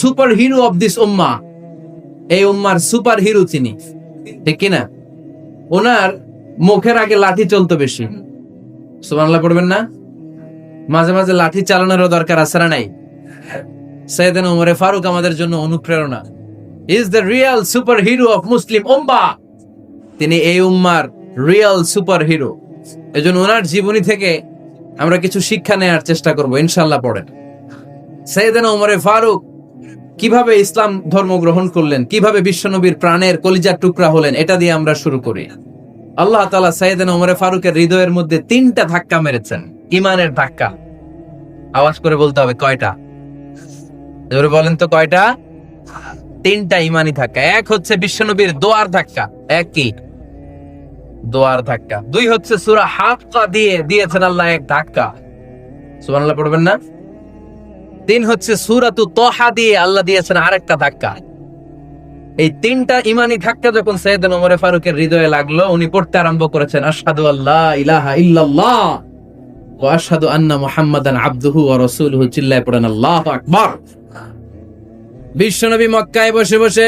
Super hero of this উম্মাহ এই উম্মার সুপার হিরো তিনি। ঠিক কিনা? ওনার মুখের আগে লাঠি চলতো বেশি। সুবহানাল্লাহ, পড়বেন না? মাঝে মাঝে লাঠি চালানোরও দরকার আছে না নাই? সৈয়দান উমরে ফারুক আমাদের জন্য অনুপ্রেরণা। Is the real super hero of Muslim উম্মা তিনি এই উম্মার রিয়েল সুপার হিরো এজন্য ওনার জীবনী থেকে আমরা কিছু শিক্ষা নেওয়ার চেষ্টা করব। ইনশাল্লাহ পড়েন। সৈয়দান উমরে ফারুক, কীভাবে ইসলাম ধর্ম গ্রহণ করলেন, কীভাবে বিশ্বনবীর প্রাণের কলিজার টুকরা হলেন, এটা দিয়ে আমরা শুরু করি। আল্লাহ তালা সাইয়েদান ওমরে ফারুকের হৃদয়ের মধ্যে তিনটা ধাক্কা মেরেছেন ইমানের ধাক্কা। আওয়াজ করে বলতে হবে, কয়টা? জোরে বলেন তো, কয়টা? তিনটা ইমানি ধাক্কা, এক হচ্ছে বিশ্বনবীর দোয়ার ধাক্কা, এক কি? দোয়ার ধাক্কা। দুই হচ্ছে সুরা হাফকা দিয়ে দিয়েছেন আল্লাহ এক ধাক্কা। সুবহানাল্লাহ, পড়বেন না? তিন হচ্ছে সুরাতু তোহা দিয়ে আল্লাহ দিয়েছেন আরেকটা ধাক্কা। এই তিনটা ইমানি ধাক্কা যখন সৈয়দ ওমরে ফারুকের হৃদয়ে লাগল, উনি পড়তে আরম্ভ করেছেন, আশহাদু আল্লাহ ইলাহা ইল্লাল্লাহ আন্না চিল্লায় পড়েন, আল্লাহু আকবার। বিশ্বনবী মক্কায় বসে বসে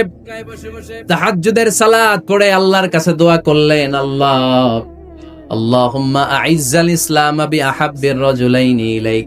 তাহাজ্জুদের সালাত পড়ে আল্লাহর কাছে দোয়া করলেন, আল্লাহ, আল্লাহুম্মা আইজ্জাল ইসলাম বিআহাব্বির রাজুলাইনি ইলাইক।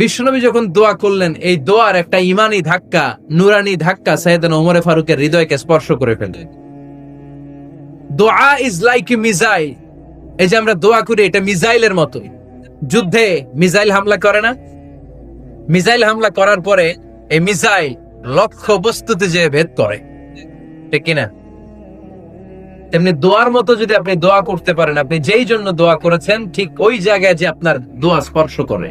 বিশ্বনবী যখন দোয়া করলেন, এই দোয়ার একটা ইমানি ধাক্কা, নুরানি ধাক্কা সাইয়েদান ওমরে ফারুকের হৃদয়কে স্পর্শ করে ফেলে দোয়া ইজ লাইক মিজাইল এই যে আমরা দোয়া করি, এটা মিজাইলের মতো যুদ্ধে মিজাইল হামলা করে না? মিজাইল হামলা করার পরে এই মিজাইল লক্ষ্য বস্তুতে যে ভেদ করে। ঠিক কিনা তেমনি দোয়ার মতো যদি আপনি দোয়া করতে পারেন, আপনি যেই জন্য দোয়া করেছেন, ঠিক ওই জায়গায় যে আপনার দোয়া স্পর্শ করে।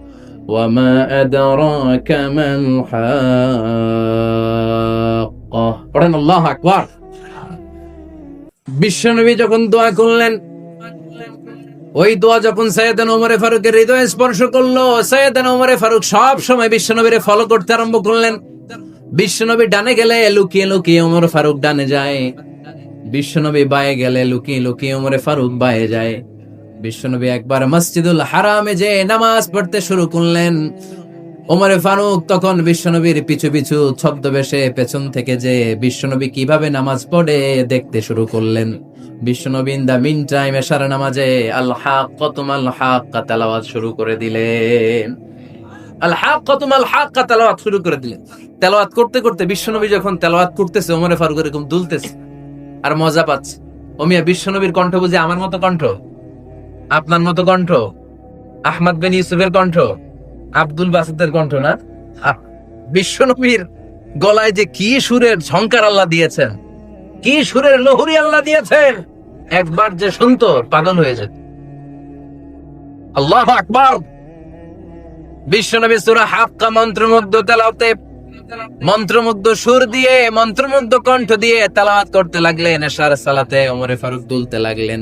وما أدراك ما الحاقة পড়েন আল্লাহু আকবার বিশ্বনবী যখন দোয়া করলেন ওই দোয়া যখন সৈয়দান ওমরে ফারুকের হৃদয়ে স্পর্শ করলো সৈয়দান ওমরে ফারুক সব সময় বিশ্বনবীরে ফলো করতে আরম্ভ করলেন বিশ্বনবী ডানে গেলে লুকিয়ে লুকিয়ে ওমর ফারুক ডানে যায় বিশ্বনবী বায়ে গেলে লুকিয়ে লুকিয়ে ওমরে ফারুক বায়ে যায় বিশ্বনবী একবার মসজিদুল হারামে যে নামাজ পড়তে শুরু করলেন, ওমরে ফারুক তখন বিশ্বনবীর পিছু পিছু ছদ্মবেশে পেছন থেকে যে বিশ্বনবী কীভাবে নামাজ পড়ে দেখতে শুরু করলেন। আর মজা পাচ্ছে। ওমিয়া বিশ্বনবীর কণ্ঠ বুঝে আমার মতো কণ্ঠ? আপনার মতো কণ্ঠ? আহমদ বিন ইউসুফের কণ্ঠ? আব্দুল বাসিদের কণ্ঠ না? বিশ্বনবীর গলায় যে কি সুরের ঝংকার আল্লাহ দিয়েছেন, কি সুরের লহরি আল্লাহ দিয়েছেন, একবার যে শুনতো পাগল হয়ে যেত। আল্লাহ আকবার! বিশ্বনবী সূরা হাক্কা মন্ত্রমুগ্ধ তেলাওতে মন্ত্রমুগ্ধ সুর দিয়ে, মন্ত্রমুগ্ধ কণ্ঠ দিয়ে তেলাওয়াত করতে লাগলেন, এশার সালাতে ওমরে ফারুক দুলতে লাগলেন।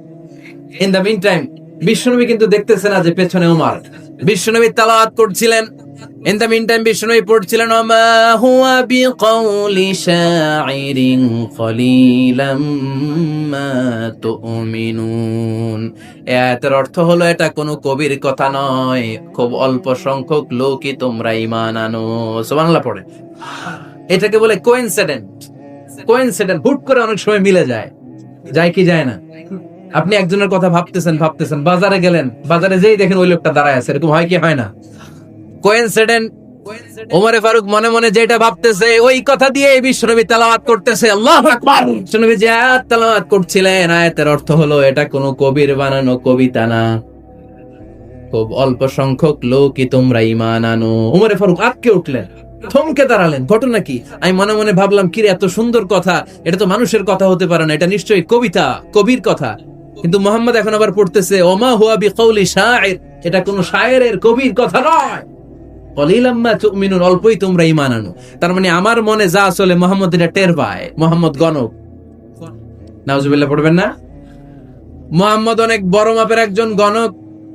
ইন দ্য মিন টাইম বিশ্বনবী কিন্তু দেখতেছে না যে পেছনে উমার। বিশ্বনবী তালাওয়াত করছিলেন। ইন দ্য মিন টাইম বিশ্বনবী পড়ছিলেন, ওমা হুয়া বিকাউলি শাইরিন কলিলাম মা তুমিনুন। আয়াতের অর্থ হলো, এটা কোনো কবির কথা নয়। খুব অল্প সংখ্যক লোকই তোমরা ঈমান আনো। সুবহানাল্লাহ পড়ে। এটাকে বলে কোইনসিডেন্ট কোইনসিডেন্ট হুট করে অনেক সময় মিলে যায়। যায় কি যায় না? আপনি একজনের কথা ভাবতেছেন ভাবতেছেন, বাজারে গেলেন, বাজারে যেই দেখেন ওই লোকটা দাঁড়ায় আছে, এরকম হয় কি, হয় না? কোইনসিডেন্ট ওমরে ফারুক মনে মনে যেটা ভাবতেছে, ওই কথা দিয়ে বিশ্বনবী করতেছে। আল্লাহু আকবার! বিশ্বনবী যে আয়াত করছিলেন, আয়াতের অর্থ হলো, এটা কোনো কবির বানানো কবিতা না। খুব অল্প সংখ্যক লোকই তোমরা ঈমান আনো। ওমরে ফারুক আটকে উঠলেন, থমকে দাঁড়ালেন, ঘটনা কি? আমি মনে মনে ভাবলাম, কিরে এত সুন্দর কথা, এটা তো মানুষের কথা হতে পারে না, এটা নিশ্চয়ই কবিতা, কবির কথা। কিন্তু মোহাম্মদ এখন আবার পড়তেছে ওমা হুয়া বিকৌলি শায়ের এটা কোন শায়ের কবির কথা নয়। কলিলাম্মা তুমিনুন অল্পই তোমরা ইমান আনো। তার মানে আমার মনে যা চলে মোহাম্মদ এটা টের পায়। মোহাম্মদ গণক। নাউজুবিল্লাহ পড়বেন না? মোহাম্মদ অনেক বড় মাপের একজন গণক।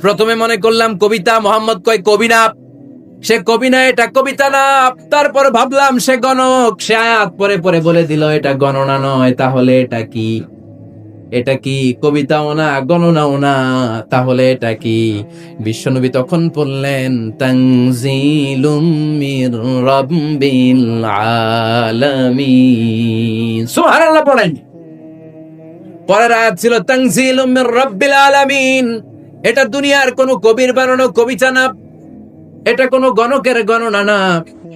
প্রথমে মনে করলাম কবিতা মোহাম্মদ কয় কবি না সে কবি না এটা কবিতা না। তারপর ভাবলাম সে গণক। সে আয়াত পরে পরে বলে দিল এটা গণনা নয় তাহলে এটা কি? এটা কি কবিতাও না গণনাও না? তাহলে এটা কি? বিশ্বনবী তখন বললেন তানজিলুম মির রাব্বিল আলামিন। সুবহানাল্লাহ পড়েন। পরের আয়াত ছিল তানজিলুম মির রাব্বিল আলামিন। এটা দুনিয়ার কোন কবির বানানো কবিতা না এটা কোনো গণকের গণনা না,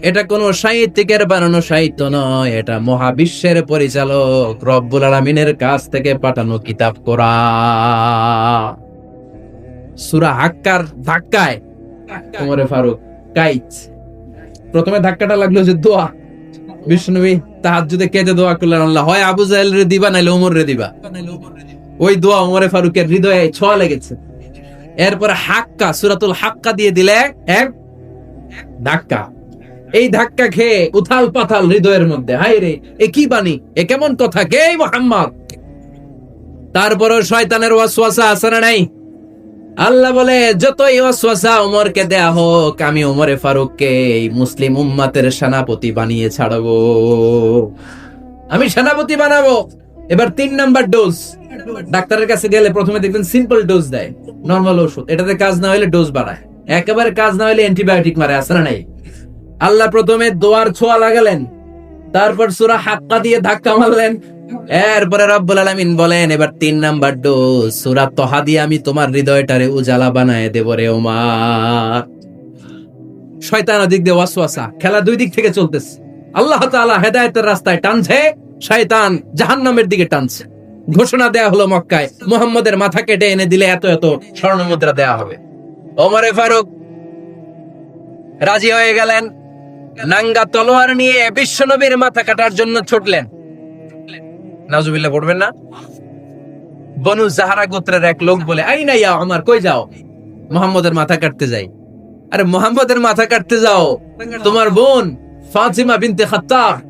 এটা কোনো সাহিত্যিকের বানানো সাহিত্য নয়, এটা মহাবিশ্বের পরিচালক রব্বুল আলমিনের কাছ থেকে পাঠানো কিতাব করা। সুরা হাক্কার ধাক্কায়, ওমরে ফারুক কাইচ প্রথমে ধাক্কাটা লাগল যে দোয়া। বিষ্ণুবী তাহার যদি কেঁদে দোয়া করলেন আল্লাহ? হয় আবু জাহেল রে দিবা নাইলে ওমর রে দিবা। ওই দোয়া ওমরে ফারুকের হৃদয়ে ছোঁয়া লেগেছে। এরপরে হাক্কা, সুরাতুল হাক্কা দিয়ে দিলে এক ধাক্কা। এই ধাক্কা খেয়ে উথাল পাথাল হৃদয়ের মধ্যে হাই রে, এ কি বাণী? এ কেমন কথা? কে মোহাম্মদ? তারপরও শয়তানের ওয়াসওয়াসা আছে না নাই? আল্লাহ বলে, যতই ওয়াসওয়াসা ওমরকে দেয়া হোক, আমি ওমরে ফারুককে এই মুসলিম উম্মাতের সেনাপতি বানিয়ে ছাড়বো। আমি সেনাপতি বানাবো। এবার তিন নাম্বার ডোজ ডাক্তারের কাছে গেলে প্রথমে দেখবেন সিম্পল ডোজ দেয় নর্মাল ওষুধ। এটাতে কাজ না হলে ডোজ বাড়ায়। একেবারে কাজ না হলে অ্যান্টিবায়োটিক মারে আসে না নাই? আল্লাহ প্রথমে দোয়ার ছোঁয়া লাগালেন, তারপর সুরা হাক্কা দিয়ে ধাক্কা মারলেন। এরপরে রব্বুল আলামিন বলেন, এবার তিন নাম্বার ডোজ সুরা তহা দিয়ে আমি তোমার হৃদয়টারে উজালা বানায় দেব রে ওমার। শয়তান দিক দিয়ে ওয়াসওয়াসা, খেলা দুই দিক থেকে চলতেছে। আল্লাহ তাআলা হেদায়েতের রাস্তায় টানছে। শয়তান জাহান্নামের দিকে টানছে। ঘোষণা দেয়া হলো মক্কায়, মোহাম্মদের মাথা কেটে এনে দিলে এত এত স্বর্ণ মুদ্রা দেয়া হবে। ওমরে ফারুক, রাজি হয়ে গেলেন, নাঙ্গা তলোয়ার নিয়ে বিশ্বনবীর মাথা কাটার জন্য ছুটলেন। নাজুবিল্লাহ পড়বেন না? বনু জাহারা গোত্রের এক লোক বলে, আই না ইয়া আমার কই যাও? মোহাম্মদের মাথা কাটতে যাই। আরে, মোহাম্মদের মাথা কাটতে যাও? তোমার বোন ফাজিমা বিনতে খাত্তাব।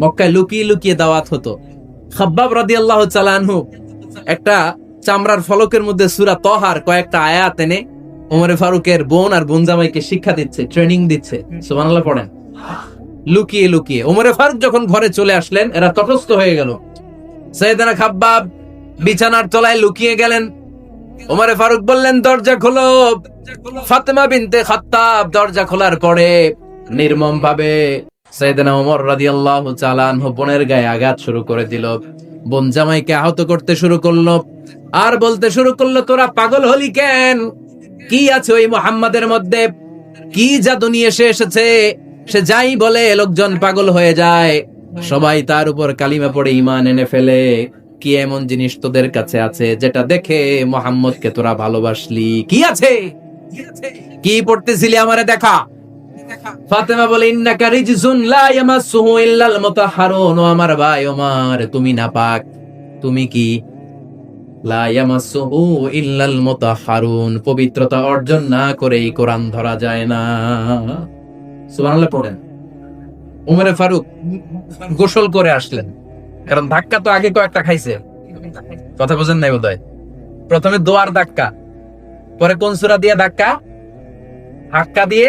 মক্কায় লুকিয়ে লুকিয়ে দাওয়াত হতো। খাব্বাব রাদিয়াল্লাহু তাআলা আনহু একটা চামড়ার ফলকের মধ্যে সুরা তহার কয়েকটা আয়াত এনে ওমরে ফারুকের বোন আর বোন জামাইকে শিক্ষা দিচ্ছে ট্রেনিং দিচ্ছে। সুবহানাল্লাহ পড়েন। লুকিয়ে লুকিয়ে ওমরে ফারুক যখন ঘরে চলে আসলেন, এরা তটস্থ হয়ে গেল। সৈয়দানা খাব্বাব বিছানার তলায় লুকিয়ে গেলেন। ওমরে ফারুক বললেন, দরজা খোলো। ফাতেমা বিনতে খাত্তাব দরজা খোলার পরে নির্মম ভাবে সৈয়দনা ওমর রাদিয়াল্লাহু তাআলা আনহু বোনের গায়ে আঘাত শুরু করে দিল। বোন জামাইকে আহত করতে শুরু করল। আর বলতে শুরু করল, তোরা পাগল হলি কেন? কি আছে ওই মোহাম্মদের মধ্যে? কি জাদু নিয়ে এসে এসেছে? সে যাই বলে, লোকজন পাগল হয়ে যায়। সবাই তার উপর কালিমা পড়ে ইমান এনে ফেলে। কি এমন জিনিস তোদের কাছে আছে যেটা দেখে মোহাম্মদকে তোরা ভালোবাসলি? কি আছে? কি পড়তেছিলি আমারে দেখা? ফাতেমা বলে, ইন্নাকা লা ইল্লাল মুতাহহারুন ও আমার ভাই ওমর, তুমি নাপাক। তুমি কি? লা ইল্লাল মুতাহহারুন পবিত্রতা অর্জন না করেই কোরআন ধরা যায় না। সুবহানাল্লাহ পড়েন। উমরে ফারুক গোসল করে আসলেন। কারণ ধাক্কা তো আগে কয়েকটা খাইছে। কথা বোঝেন নাই বোধহয়? প্রথমে দোয়ার ধাক্কা, পরে কোন সুরা দিয়ে ধাক্কা? ধাক্কা দিয়ে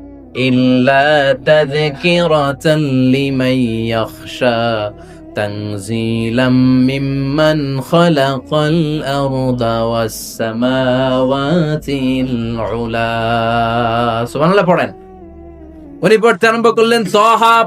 إلا تذكرة لمن يخشى تنزيلا ممن خلق الأرض والسماوات العلا سبحان الله পড়েন উনি পড়তে আরম্ভ করলেন তহাব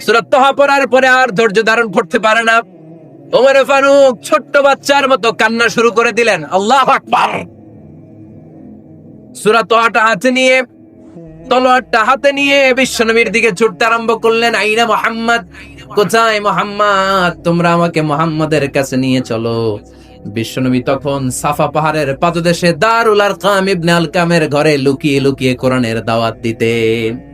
সুরাত তহা পড়ার পরে আর ধৈর্য ধারণ করতে পারে না। ওমরে ফারুক ছোট্ট বাচ্চার মতো কান্না শুরু করে দিলেন, আল্লাহ আকবার! হাতে নিয়ে, তলোয়ারটা হাতে নিয়ে দিকে ছুটতে আরম্ভ করলেন, আইনা মোহাম্মদ? কোথায় মোহাম্মদ? তোমরা আমাকে মোহাম্মদের কাছে নিয়ে চলো। বিশ্বনবী তখন সাফা পাহাড়ের পাদদেশে দারুল আরকাম ইবনে আলকামের ঘরে লুকিয়ে লুকিয়ে কোরআনের দাওয়াত দিতেন।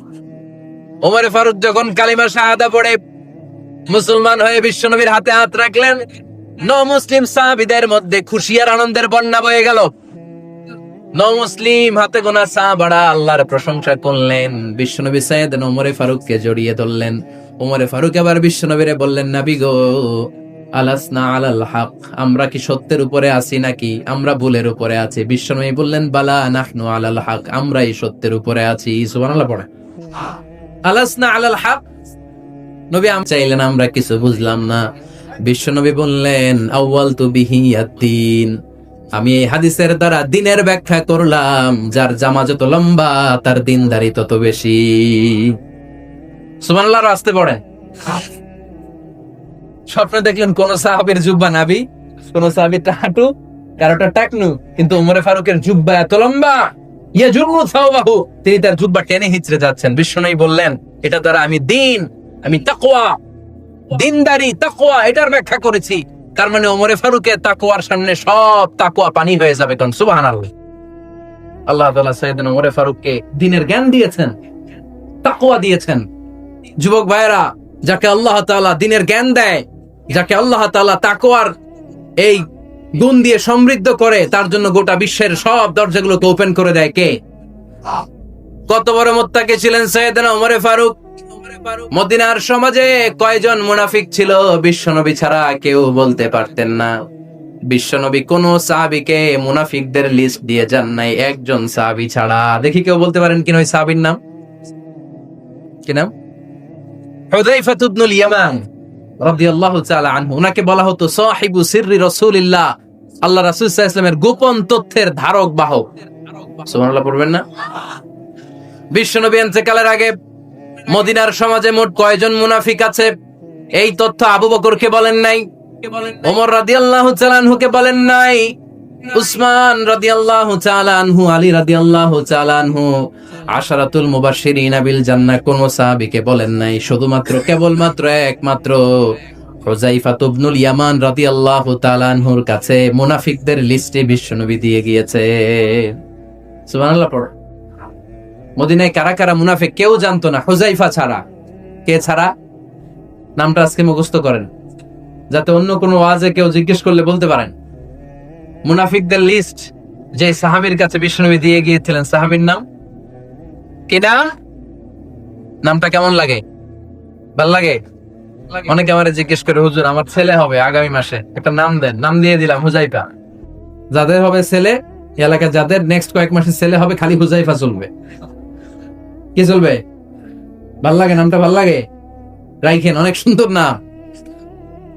ওমরে ফারুক যখন কালিমা শাহাদা পড়ে, মুসলমান হয়ে বিশ্বনবীর হাতে হাত রাখলেন, ন মুসলিম সাহাবিদের মধ্যে খুশি আর আনন্দের বন্যা বয়ে গেল। ন মুসলিম হাতে গোনা সাহাবাড়া আল্লাহর প্রশংসা করলেন বিশ্বনবী সৈয়দ ওমরে ফারুককে জড়িয়ে ধরলেন। ওমরে ফারুক এবার বিশ্বনবীরে বললেন, নাবি গো, আলাসনা আলাল হক, আমরা কি সত্যের উপরে আছি নাকি? আমরা ভুলের উপরে আছি। বিশ্বনবী বললেন, বালা নাহনু আলাল হক, আমরাই সত্যের উপরে আছি। সুবহানাল্লাহ পড়ে। আলাসনা আলাল হক। নবী আম চাইলেন আমরা কিছু বুঝলাম না। বললেন, আউয়াল তু আমি এই হাদিসের দ্বারা দিনের ব্যাখ্যা করলাম, যার জামা যত লম্বা, তার দিনদারি তত বেশি। সুবহানাল্লাহ আসতে পড়ে স্বপ্নে দেখলেন কোন সাহাবের জুব্বা নাবি কোন সাহাবির হাঁটু কারোটা টাকনু, কিন্তু উমরে ফারুকের জুব্বা এত লম্বা। তিনি তার জুব্বা টেনে হিচড়ে যাচ্ছেন। বিষ্ণুই বললেন, এটা দ্বারা আমি দিন, আমি তাকওয়া, দিনদারি, তাকওয়া, এটার ব্যাখ্যা করেছি। তার মানে ওমরে ফারুকের তাকওয়ার সামনে সব তাকওয়া পানি হয়ে যাবে কারণ সুবহানাল্লাহ। আল্লাহ তাআলা সাইয়েদনা ওমরে ফারুককে দিনের জ্ঞান দিয়েছেন, তাকওয়া দিয়েছেন। যুবক ভাইরা যাকে আল্লাহ তাআলা দিনের জ্ঞান দেয়, যাকে আল্লাহ তাআলা তাকওয়ার এই গুণ দিয়ে সমৃদ্ধ করে, তার জন্য গোটা বিশ্বের সব দরজাগুলোকে ওপেন করে দেয় কে? কত বড় মোত্তাকে ছিলেন সৈয়দনা ওমরে ফারুক। মদিনার সমাজে কয়জন মুনাফিক ছিল? বিশ্বনবী ছাড়া কেউ বলতে পারতেন না। বিশ্বনবী কোন সাহাবিকে মুনাফিকদের লিস্ট দিয়ে যান নাই, একজন সাহাবি ছাড়া। দেখি কেউ বলতে পারেন কিনা ওই সাহাবির নাম? কি নাম? হুযায়ফা ইবনুল ইয়ামান। আনহু। ওনাকে বলা হতো সাহিবু রসুলিল্লাহ। আল্লাহ গোপন তথ্যের ধারক, বাহক। পড়বেন না? আগে মদিনার সমাজে মোট কয়জন মুনাফিক আছে? এই তথ্য আবু বকরকে বলেন নাই। ওমর রাদিয়াল্লাহু তাআলা বলেন নাই। উসমান রাদিয়াল্লাহু তাআলা আনহু, আলী রাদিয়াল্লাহু তাআলা আনহু আশারাতুল মুবাশশিরিনা বিল জান্নাহ, কোন সাহাবীকে বলেন নাই? শুধুমাত্র, কেবলমাত্র একমাত্র হুযায়ফা ইবনুল ইয়ামান রাদিয়াল্লাহু তাআলা আনহুর কাছে মুনাফিকদের লিস্টে বিশ্বনবী দিয়ে গিয়েছে। সুবহানাল্লাহ, পড়। মদিনায় কারা কারা মুনাফিক কেউ জানতো না হুজাইফা ছাড়া। কে ছাড়া? নামটা আজকে মুখস্থ করেন। যাতে অন্য কোনো ওয়াজে কেউ জিজ্ঞেস করলে বলতে পারেন। মুনাফিকদের লিস্ট যে সাহাবীর কাছে বিষ্ণুবী দিয়ে গিয়েছিলেন সাহাবীর নাম? কি নাম? নামটা কেমন লাগে? ভালো লাগে? অনেকে আমারে জিজ্ঞেস করে হুজুর আমার ছেলে হবে আগামী মাসে। একটা নাম দেন নাম দিয়ে দিলাম হুজাইফা। যাদের হবে ছেলে এই এলাকায় যাদের নেক্সট কয়েক মাসে ছেলে হবে খালি হুজাইফা চলবে। কি চলবে? ভালো লাগে? নামটা ভালো লাগে? রাইখেন অনেক সুন্দর নাম।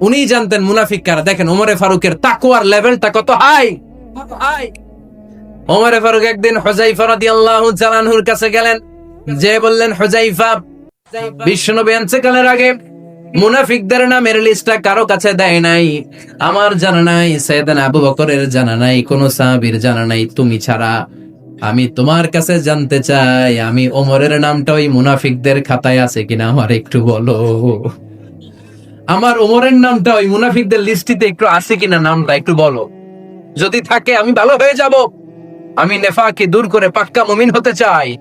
উনি জানতেন মুনাফিক কারা দেখেন ওমরে ফারুকের তাকুয়ার লেভেলটা কত হাই। হাই। ওমরে ফারুক একদিন হুজাইফা রাদিয়াল্লাহু জালানহুর কাছে গেলেন, যে বললেন হুজাইফা বিশ্বনবী আগে মুনাফিকদের নামের লিস্টটা কারও কাছে দেয় নাই। আমার জানা নাই, সৈয়দান আবু বকরের জানা নাই, কোন সাহাবীর জানা নাই, তুমি ছাড়া। আমি তোমার কাছে জানতে চাই, আমি ওমরের নামটা ওই মুনাফিকদের খাতায় আছে কিনা, আমার একটু বলো। আমার ওমরের নামটা ওই মুনাফিকদের লিস্টিতে একটু আছে কিনা নামটা একটু বলো। যদি থাকে, আমি ভালো হয়ে যাব। আমি নেফাকে দূর করে পাক্কা মুমিন হতে চাই।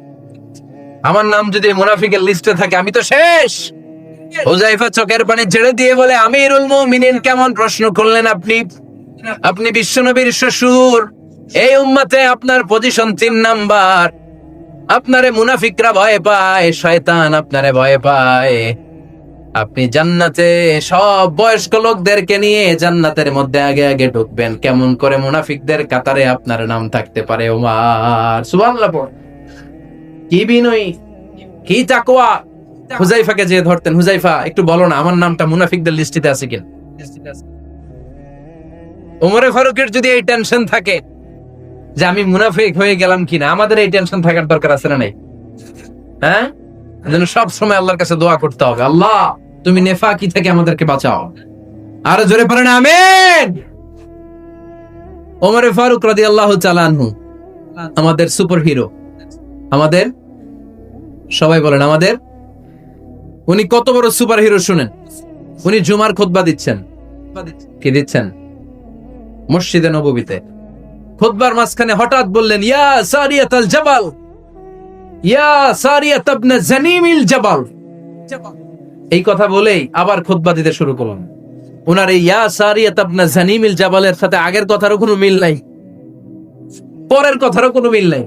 আমার নাম যদি মুনাফিকের লিস্টে থাকে, আমি তো শেষ। চোখের পানি ছেড়ে দিয়ে বলে, আমিরুল মুমিনিন, কেমন প্রশ্ন করলেন আপনি? আপনি বিশ্বনবীর শ্বশুর। এই উম্মতে আপনার পজিশন তিন নাম্বার। আপনারে মুনাফিকরা ভয় পায়, শয়তান আপনারে ভয় পায়। আপনি জান্নাতে সব বয়স্ক লোকদেরকে নিয়ে জান্নাতের মধ্যে আগে আগে ঢুকবেন। কেমন করে মুনাফিকদের কাতারে আপনার নাম থাকতে পারে, ওমার? সুবহানাল্লাহ। কি বিনয়ী, কি তাকওয়া। হুজাইফাকে যে ধরতেন, হুজাইফা, একটু বলো না, আমার নামটা মুনাফিকদের লিস্টিতে আছে কিনা? ওমরে ফারুকের যদি এই টেনশন থাকে যে আমি মুনাফিক হয়ে গেলাম কিনা, আমাদের এই টেনশন থাকার দরকার আছে না নাই? হ্যাঁ? সব সময় আল্লাহর কাছে দোয়া করতে হবে। আল্লাহ! তুমি নেফাকি থেকে আমাদেরকে বাঁচাও। আরও জোরে পড়েন আমেন! ওমরে ফারুক রাদি আল্লাহ চালানহু আমাদের সুপার হিরো আমাদের? সবাই বলেন, আমাদের? উনি কত বড় সুপার হিরো শুনেন। উনি জুমার খুতবা দিচ্ছেন। কি দিচ্ছেন? মসজিদে নববীতে। খুতবার মাঝখানে হঠাৎ বললেন, ইয়া সারিয়াত আল জাবাল, ইয়া সারিয়াত ইবনে জানিমিল জাবাল জাবাল। এই কথা বলেই আবার খুতবা দিতে শুরু করলেন ওনার এই ইয়া সারিয়াত ইবনে জানিমিল জাবালের সাথে আগের কথারও কোনো মিল নাই। পরের কথারও কোনো মিল নাই।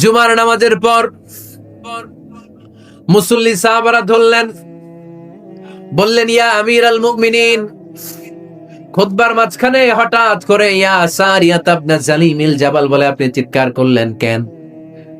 জুমার নামাজের পর মুসল্লি সাহাবারা ধরলেন, বললেন, ইয়া আমির আল মুমিনিন। খুতবার মাঝখানে হঠাৎ করে ইয়া সারিয়াত আপনা জালিমিল জাবাল বলে আপনি চিৎকার করলেন কেন?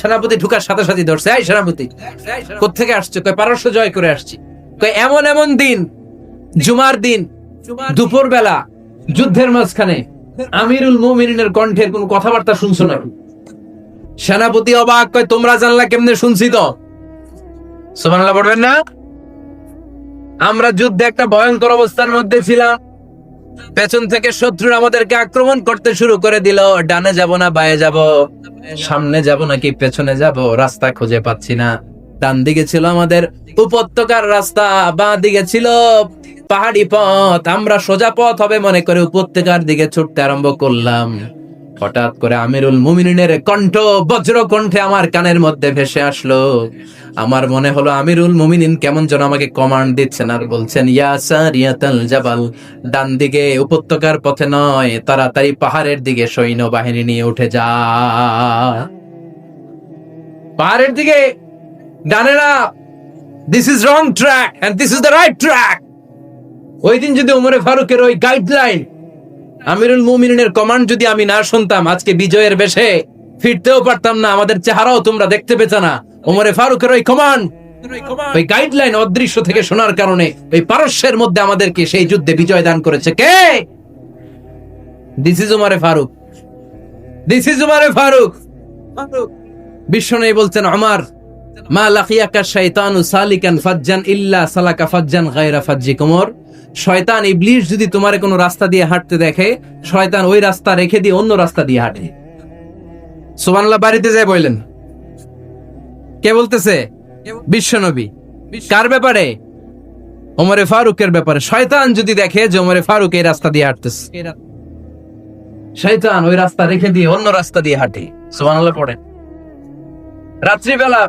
সেনাপতি ঢুকার সাথে সাথে ধরছে, এই সেনাপতি কোথেকে আসছে? কয়, পারস্য জয় করে আসছি। কয়, এমন এমন দিন, জুমার দিন দুপুর বেলা যুদ্ধের মাঝখানে আমিরুল মুমিনের কণ্ঠের কোন কথাবার্তা শুনছো না সেনাপতি অবাক, কয়, তোমরা জানলা কেমনে শুনছি তো? সুবহানাল্লাহ, পড়বেন না? আমরা যুদ্ধে একটা ভয়ঙ্কর অবস্থার মধ্যে ছিলাম। পেছন থেকে শত্রুরা আমাদেরকে আক্রমণ করতে শুরু করে দিল। ডানে যাব না, বায়ে যাব। সামনে যাব নাকি পেছনে যাব? রাস্তা খুঁজে পাচ্ছি না। ডান দিকে ছিল আমাদের উপত্যকার রাস্তা, বাঁ দিকে ছিল পাহাড়ি পথ। আমরা সোজা পথ হবে মনে করে উপত্যকার দিকে ছুটতে আরম্ভ করলাম। হঠাৎ করে আমিরুল মুমিনের কণ্ঠ বজ্র কণ্ঠে আমার কানের মধ্যে ভেসে আসলো। আমার মনে হলো আমিরুল মুমিনিন কেমন যেন আমাকে কমান্ড দিচ্ছেন আর বলছেন জাবাল, ডান দিকে উপত্যকার পথে নয়, তাড়াতাড়ি পাহাড়ের দিকে সৈন্য বাহিনী নিয়ে উঠে যা। পাহাড়ের দিকে ডানে না this is wrong track and this is the right track ওই দিন যদি উমরে ফারুকের ওই গাইডলাইন আমিরুল মুমিনের কমান্ড যদি আমি না শুনতাম, আজকে বিজয়ের বেশে ফিরতেও পারতাম না। আমাদের চেহারাও তোমরা দেখতে পেতে না। ওমরে ফারুকের ওই কমান্ড, ওই গাইডলাইন অদৃশ্য থেকে শোনার কারণে ওই পারস্যের মধ্যে আমাদেরকে সেই যুদ্ধে বিজয় দান করেছে। কে? This is Farooq this is Farooq বিশ্ব নেই বলছেন আমার মা লাকিয়াকা শাইতানু সালিকান ফাজ্জান ইল্লা সালাকা ফাজ্জান গায়রা ফাজ্জি কুমর শয়তান ইবলিশ যদি তোমার কোনো রাস্তা দিয়ে হাঁটতে দেখে, শয়তান ওই রাস্তা রেখে দিয়ে অন্য রাস্তা দিয়ে হাঁটে। সুবহানাল্লাহ, বাড়িতে যায় বললেন কে বলতেছে? বিশ্বনবী। কার ব্যাপারে? ওমরে ফারুকের ব্যাপারে। শয়তান যদি দেখে যে ওমরে ফারুক এই রাস্তা দিয়ে হাঁটতেছে। শয়তান ওই রাস্তা রেখে দিয়ে অন্য রাস্তা দিয়ে হাঁটে। সুবহানাল্লাহ পড়ে রাত্রিবেলা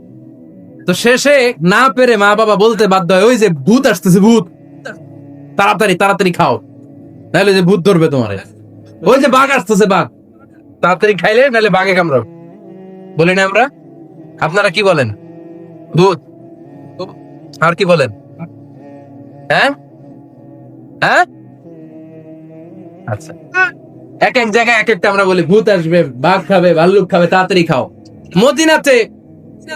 তো শেষে না পেরে মা বাবা বলতে বাধ্য হয়, ওই যে ভূত আসতেছে, ভূত। তাড়াতাড়ি তাড়াতাড়ি খাও। নাহলে যে ভূত ধরবে তোমার। ওই যে বাঘ আসতেছে, বাঘ। তাড়াতাড়ি খাইলে নাহলে বাঘে কামড়াবে বলি না আমরা? আপনারা কি বলেন? ভূত। আর কি বলেন? হ্যাঁ? হ্যাঁ? আচ্ছা। এক এক জায়গায় এক একটা আমরা বলি, ভূত আসবে, বাঘ খাবে, ভাল্লুক খাবে, তাড়াতাড়ি খাও। মদিনাতে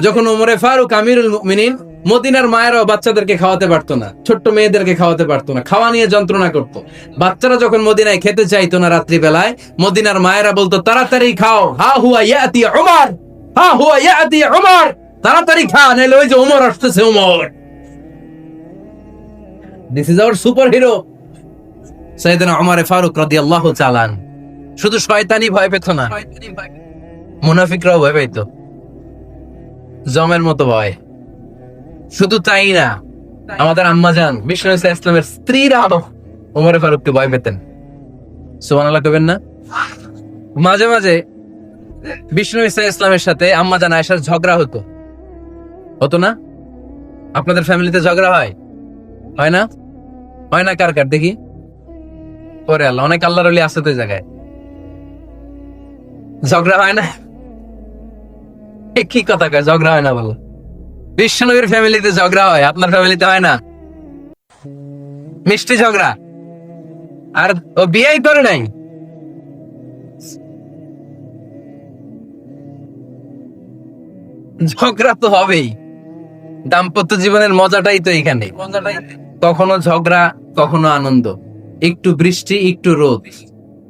যখন ওমরে ফারুক আমিরুল মুমিনিন মদিনার মায়েরাও বাচ্চাদেরকে খাওয়াতে পারতো না, ছোট্ট মেয়েদেরকে খাওয়াতে পারতো না, খাওয়া নিয়ে যন্ত্রণা করতো। বাচ্চারা যখন মদিনায় খেতে চাইতো না রাত্রি বেলায় মদিনার মায়েরা বলতো, তাড়াতাড়ি খাও, হা হুয়া ইয়াতি উমর, হা হুয়া ইয়াতি উমর, তাড়াতাড়ি খা নাহলে ওই যে উমর আসতেছে Umar. This is our super hero Sayyidna Umar Farooq রাদিয়াল্লাহু তাআলা শুধু শয়তানি ভয় পেত না, মুনাফিকরাও ভয় পাইতো। জমের মতো ভয়। শুধু তাই না, আমাদের আম্মাজান বিষ্ণু ইসা ইসলামের স্ত্রীরাও উমরে ফারুককে ভয় পেতেন। সুবহানাল্লাহ কবেন না? মাঝে মাঝে বিষ্ণু ইসা ইসলামের সাথে আম্মাজান আয়েশার ঝগড়া হতো। হতো না? আপনাদের ফ্যামিলিতে ঝগড়া হয়? হয় না? হয় না কার কার? দেখি। পরে আল্লাহ, অনেক আল্লাহর আছে তো জায়গায়। ঝগড়া হয় না? কি কথা কয়? ঝগড়া হয় না বলো। ফ্যামিলিতে ঝগড়া হয়, আপনার ফ্যামিলিতে হয় না? মিষ্টি ঝগড়া। আর ও বিয়েই করে নাই। ঝগড়া তো হবেই। দাম্পত্য জীবনের মজাটাই তো এখানে। কখনো ঝগড়া, কখনো আনন্দ। একটু বৃষ্টি, একটু রোদ।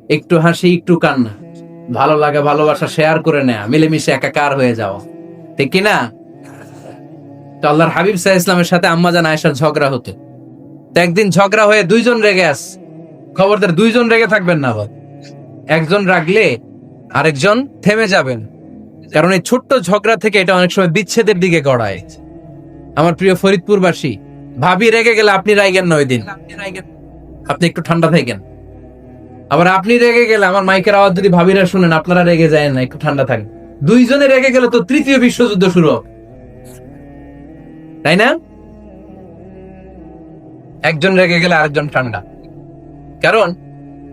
একটু হাসি, একটু কান্না। ভালো লাগা, ভালোবাসা শেয়ার করে নেয়া, মিলেমিশে একাকার হয়ে যাওয়া। ঠিক কিনা? তো আল্লাহর হাবিব সাহা ইসলামের সাথে আম্মাজান আয়েশার ঝগড়া হতো। তো একদিন ঝগড়া হয়ে দুইজন রেগে আস খবরদার দুইজন রেগে থাকবেন না আবার একজন রাগলে আরেকজন থেমে যাবেন। কারণ এই ছোট্ট ঝগড়া থেকে এটা অনেক সময় বিচ্ছেদের দিকে গড়ায়। আমার প্রিয় ফরিদপুরবাসী, ভাবি রেগে গেলে আপনি রাইগেন না ওই দিন। আপনি একটু ঠান্ডা থাকেন। আবার আপনি রেগে গেলে, আমার মাইকের আওয়াজ যদি ভাবিরা শুনেন, আপনারা রেগে যায় না, একটু ঠান্ডা থাকেন। দুইজনে রেগে গেলে তো তৃতীয় বিশ্বযুদ্ধ শুরু হবে। তাই না? একজন রেগে গেলে আরেকজন ঠান্ডা। কারণ,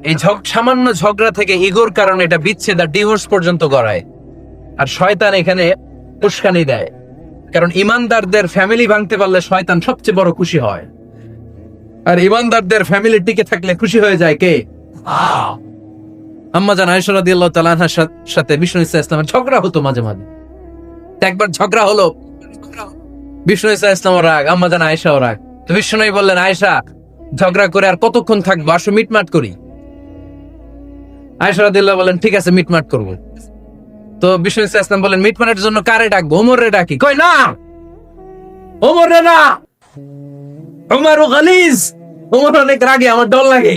এই ঝগ, সামান্য ঝগড়া থেকে ইগোর কারণে এটা বিচ্ছেদ আর ডিভোর্স পর্যন্ত গড়ায়। আর শয়তান এখানে উস্কানি দেয়। কারণ ইমানদারদের ফ্যামিলি ভাঙতে পারলে শয়তান সবচেয়ে বড় খুশি হয়। আর ইমানদারদের ফ্যামিলি টিকে থাকলে খুশি হয়ে যায় কে? আম্মা জান, আয়েশা রাদিয়াল্লাহু তাআলার সাথে বিষ্ণু ইসা ইসলামের ঝগড়া হতো মাঝে মাঝে। একবার ঝগড়া হলো, বিষ্ণু ইসা ইসলাম রাগ, আম্মা জান আয়েশাও রাগ। তো বিষ্ণু বললেন, আয়েশা, ঝগড়া করে আর কতক্ষণ থাকব? আসো, মিটমাট করি। আয়েশা রাদিয়াল্লাহু বলেন ঠিক আছে, মিটমাট করব। তো বিষ্ণু ইসা ইসলাম বলেন মিটমাটের জন্য কারে ডাকবো? ওমর রে ডাকি। কই না ওমর রে না। ওমর ও গালিজ। ওমর অনেক রাগে, আমার ডর লাগে।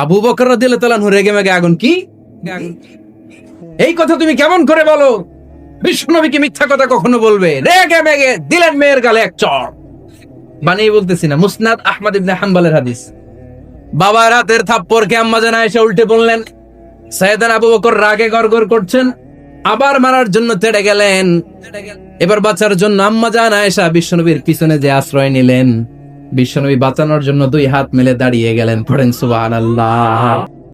আবু বকর তাআলা আনহু রেগে মেগে আগুন কি? এই কথা তুমি কেমন করে বলো? বিষ্ণুনবী কি মিথ্যা কথা কখনো বলবে? রেগে মেগে দিলেন মেয়ের গালে এক চড় বানিয়ে বলতেছি না, মুসনাদ আহমদ ইবনে হাম্বলের হাদিস। বাবা রাতের থাপ্পড়কে আম্মা জানা এসে উল্টে বললেন সৈয়দান আবু বকর রাগে গড়গড় করছেন, আবার মারার জন্য তেড়ে গেলেন। এবার বাঁচার জন্য আম্মা জান আয়েশা বিশ্বনবীর পিছনে যে আশ্রয় নিলেন। বিশ্বনবী বাঁচানোর জন্য দুই হাত মেলে দাঁড়িয়ে গেলেন পড়েন সুবহানাল্লাহ।